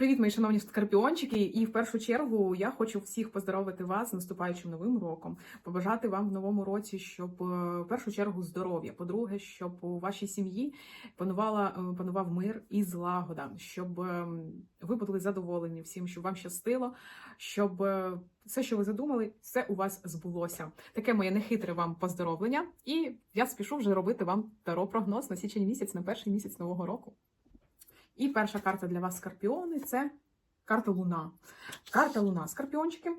Привіт, мої шановні скорпіончики! І в першу чергу я хочу всіх поздоровити вас з наступаючим новим роком, побажати вам в новому році, щоб е, в першу чергу здоров'я. По-друге, щоб у вашій сім'ї панувала е, панував мир і злагода, щоб е, ви були задоволені всім, щоб вам щастило, щоб все, що ви задумали, все у вас збулося. Таке моє нехитре вам поздоровлення, і я спішу вже робити вам таро прогноз на січень місяць, на перший місяць нового року. І перша карта для вас, скорпіони, це карта Луна. Карта Луна, скорпіончики.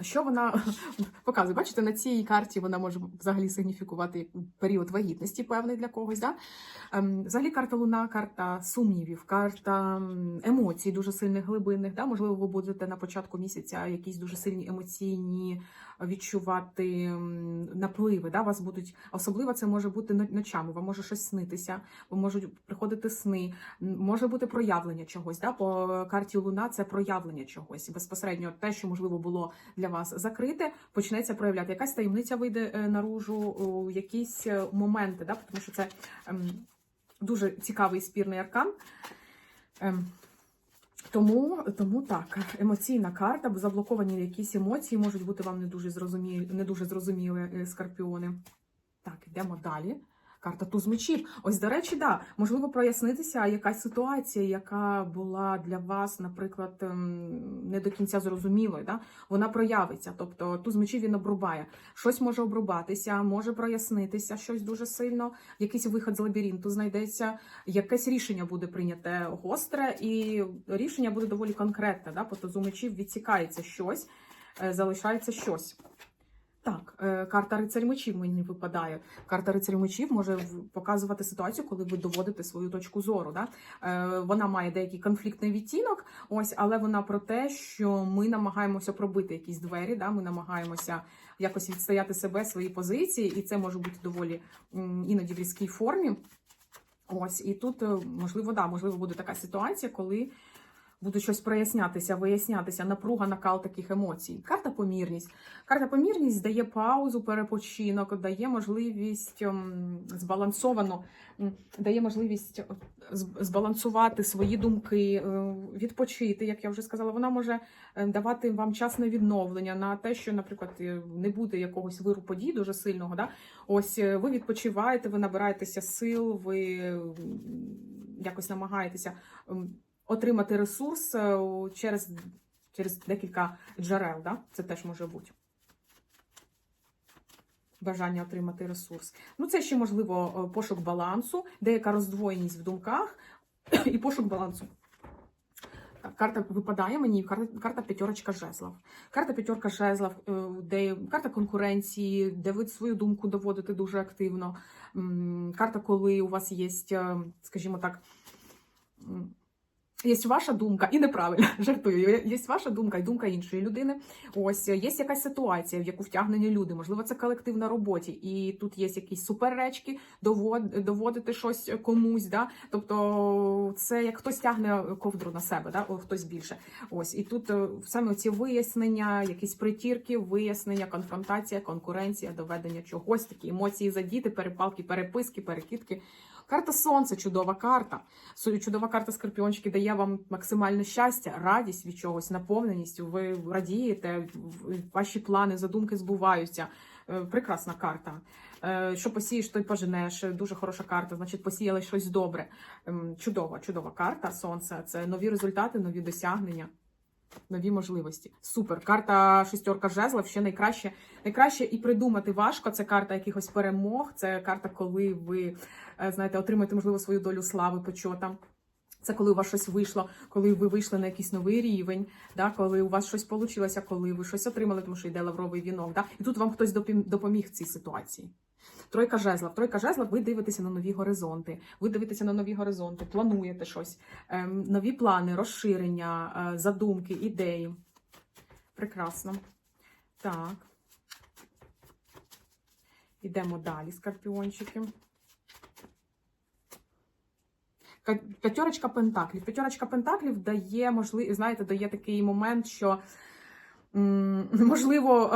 Що вона показує? Бачите, на цій карті вона може взагалі сигніфікувати період вагітності певний для когось. Да? Ем, Взагалі карта Луна, карта сумнівів, карта емоцій дуже сильних глибинних. Да? Можливо, ви будете на початку місяця якісь дуже сильні емоційні відчувати напливи. Да? Вас будуть особливо це може бути ночами. Вам може щось снитися, вам можуть приходити сни, може бути проявлення чогось. Да? По карті Луна це проявлення чогось. Безпосередньо те, що можливо було для вас закрите, почнеться проявляти. Якась таємниця вийде е, наружу, якісь е, моменти, да? тому що це ем, дуже цікавий спірний аркан. Тому, тому так, емоційна карта, бо заблоковані якісь емоції можуть бути вам не дуже зрозумілі, не дуже зрозуміли е, скорпіони. Так, йдемо далі. Карта туз мечів. Ось, до речі, да, можливо, прояснитися якась ситуація, яка була для вас, наприклад, ем, не до кінця зрозумілою. Да? Вона проявиться. Тобто туз мечів він обрубає. Щось може обрубатися, може прояснитися щось дуже сильно, якийсь виход з лабіринту знайдеться, якесь рішення буде прийняте гостре, і рішення буде доволі конкретне. Да? По тузу мечів відсікається щось, е, залишається щось. Так, е, карта рицарь мечів мені випадає. Карта рицарь мечів може показувати ситуацію, коли ви доводите свою точку зору. Да? Е, Вона має деякий конфліктний відтінок, ось, але вона про те, що ми намагаємося пробити якісь двері, да? ми намагаємося якось відстояти себе, свої позиції, і це може бути доволі іноді в різкій формі. Ось, і тут, е, можливо, да, можливо, буде така ситуація, коли буде щось прояснятися, вияснятися, напруга, накал таких емоцій. Карта помірність. Карта помірність дає паузу, перепочинок, дає можливість ем, збалансовано, дає можливість збалансувати свої думки, е, відпочити, як я вже сказала. Вона може е, давати вам час на відновлення, на те, що, наприклад, е, не буде якогось виру подій дуже сильного. Да? Ось ви відпочиваєте, ви набираєтеся сил, ви якось намагаєтеся отримати ресурс е, через, через декілька джерел. Да? Це теж може бути. Бажання отримати ресурс. Ну, це ще можливо е, пошук балансу, деяка роздвоєність в думках і пошук балансу. Карта випадає мені, карта, карта п'ятерочка жезлов. Карта п'ятерка жезлов, е, де карта конкуренції, де ви свою думку доводите дуже активно. Карта, коли у вас є, скажімо так, Є ваша думка, і неправильно жартую. Є ваша думка і думка іншої людини. Ось є якась ситуація, в яку втягнені люди. Можливо, це колектив на роботі, і тут є якісь суперечки, доводити щось комусь. Да? Тобто, це як хтось тягне ковдру на себе, да? Хтось більше. Ось і тут е, саме ці вияснення, якісь притірки, вияснення, конфронтація, конкуренція, доведення чогось, такі емоції задіти, перепалки, переписки, перекидки. Карта сонця, чудова карта. Чудова карта скорпіончики дає вам максимальне щастя, радість від чогось, наповненість. Ви радієте, ваші плани, задумки збуваються. Е, Прекрасна карта. Е, Що посієш, то й поженеш. Дуже хороша карта, значить, посіяли щось добре. Ем, Чудова, чудова карта сонця. Це нові результати, нові досягнення. Нові можливості. Супер. Карта шестерка жезлов ще найкраще. Найкраще і придумати важко. Це карта якихось перемог. Це карта, коли ви е, знаєте, отримаєте, можливо, свою долю слави, почота. Це коли у вас щось вийшло, коли ви вийшли на якийсь новий рівень, да, коли у вас щось вийшло, коли ви щось отримали, тому що йде лавровий вінок. Да, і тут вам хтось допоміг в цій ситуації. Тройка жезлов. Тройка жезлов, ви дивитеся на нові горизонти. Ви дивитеся на нові горизонти, плануєте щось, ем, нові плани, розширення, е, задумки, ідеї. Прекрасно. Так. Ідемо далі, скорпіончики. П'ятерочка пентаклів. П'ятерочка пентаклів дає можливість, знаєте, дає такий момент, що можливо.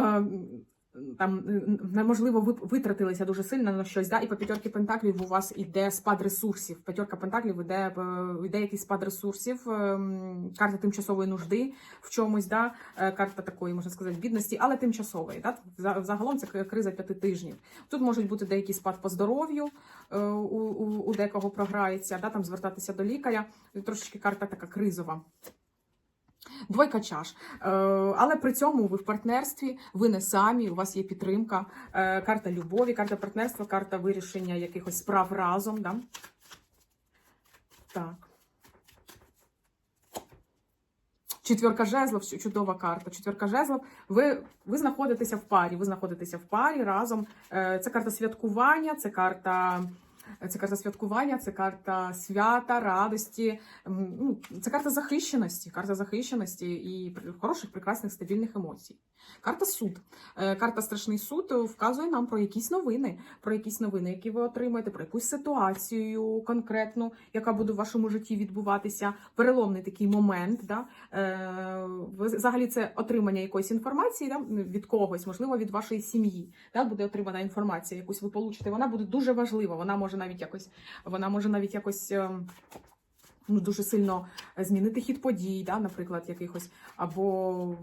Е, там м, неможливо ви- витратилися дуже сильно на щось, да, і по п'ятерки пентаклів у вас іде спад ресурсів. П'ятерка пентаклів іде, е, іде якийсь спад ресурсів, ем, карта тимчасової нужди в чомусь, да, е, карта такої, можна сказати, бідності, але тимчасової. Да? За- Загалом це криза п'яти тижнів. Тут можуть бути деякий спад по здоров'ю е, у, у, у декого програється, да, там звертатися до лікаря. Трошечки карта така кризова. Двойка чаш. Е, але при цьому ви в партнерстві, ви не самі, у вас є підтримка, е, карта любові, карта партнерства, карта вирішення якихось справ разом. Да? Так. Четверка жезлов, чудова карта. Четверка жезлов. Ви, ви знаходитеся в парі. Ви знаходитеся в парі разом. Е, Це карта святкування, це карта. Це карта святкування, це карта свята, радості. Ну, це карта захищеності, карта захищеності і хороших, прекрасних, стабільних емоцій. Карта суд. Е, Карта страшний суд вказує нам про якісь новини, про якісь новини, які ви отримаєте, про якусь ситуацію конкретну, яка буде в вашому житті відбуватися. Переломний такий момент. Да? Е, Взагалі, це отримання якоїсь інформації да? від когось, можливо, від вашої сім'ї. Да? Буде отримана інформація, якусь ви получите. Вона буде дуже важлива. Вона може навіть якось, вона може навіть якось. ем, Ну, дуже сильно змінити хід подій, да, наприклад, якихось, або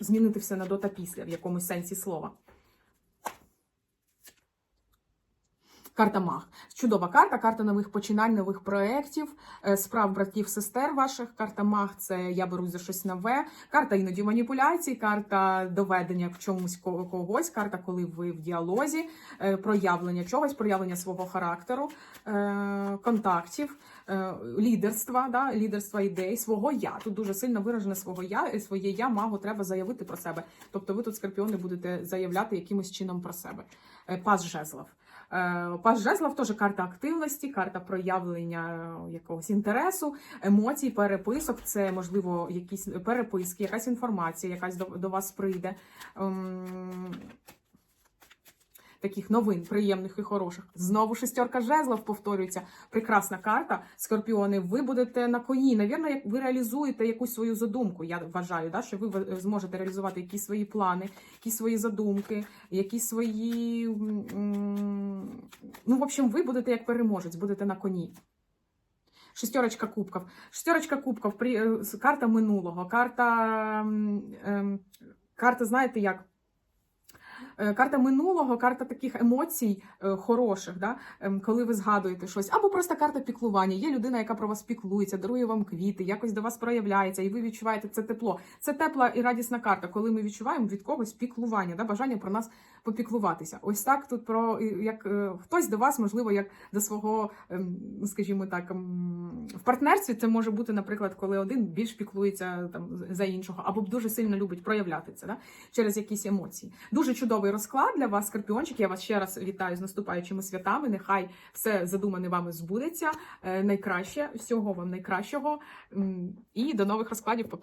змінити все на до та після в якомусь сенсі слова. Карта Маг. Чудова карта, карта нових починань, нових проєктів, е, справ братів, сестер ваших. Карта Маг це я берусь за щось нове. Карта іноді маніпуляцій, карта доведення в чомусь когось, карта, коли ви в діалозі, е, проявлення чогось, проявлення свого характеру, е, контактів, лідерства, да, лідерства ідей, свого я. Тут дуже сильно виражене свого я, своє я магу треба заявити про себе. Тобто ви тут, скорпіони, будете заявляти якимось чином про себе. Пас жезлов. Е, Пас жезлов теж карта активності, карта проявлення е, якогось інтересу, емоцій, переписок. Це можливо якісь переписки, якась інформація, якась до, до вас прийде. Таких новин, приємних і хороших. Знову шестерка жезлов повторюється. Прекрасна карта. Скорпіони, ви будете на коні. Навірно, як ви реалізуєте якусь свою задумку. Я вважаю, да, що ви зможете реалізувати якісь свої плани, якісь свої задумки, якісь свої. Ну, в общем, ви будете як переможець, будете на коні. Шестерочка кубків. Шестерочка кубків, при- е, карта минулого, карта, ем, карта, знаєте як? Е, Карта минулого, карта таких емоцій е, хороших, да? ем, коли ви згадуєте щось, або просто карта піклування. Є людина, яка про вас піклується, дарує вам квіти, якось до вас проявляється, і ви відчуваєте це тепло. Це тепла і радісна карта, коли ми відчуваємо від когось піклування, да? бажання про нас попіклуватися. Ось так тут про як е, хтось до вас, можливо, як до свого, ем, скажімо так, ем, в партнерстві це може бути, наприклад, коли один більш піклується там за іншого, або дуже сильно любить проявляти це да? через якісь емоції. Дуже чудовий розклад для вас, скорпіончик. Я вас ще раз вітаю з наступаючими святами. Нехай все задумане вами збудеться. Е, Найкраще, всього вам найкращого. І до нових розкладів. Па-па.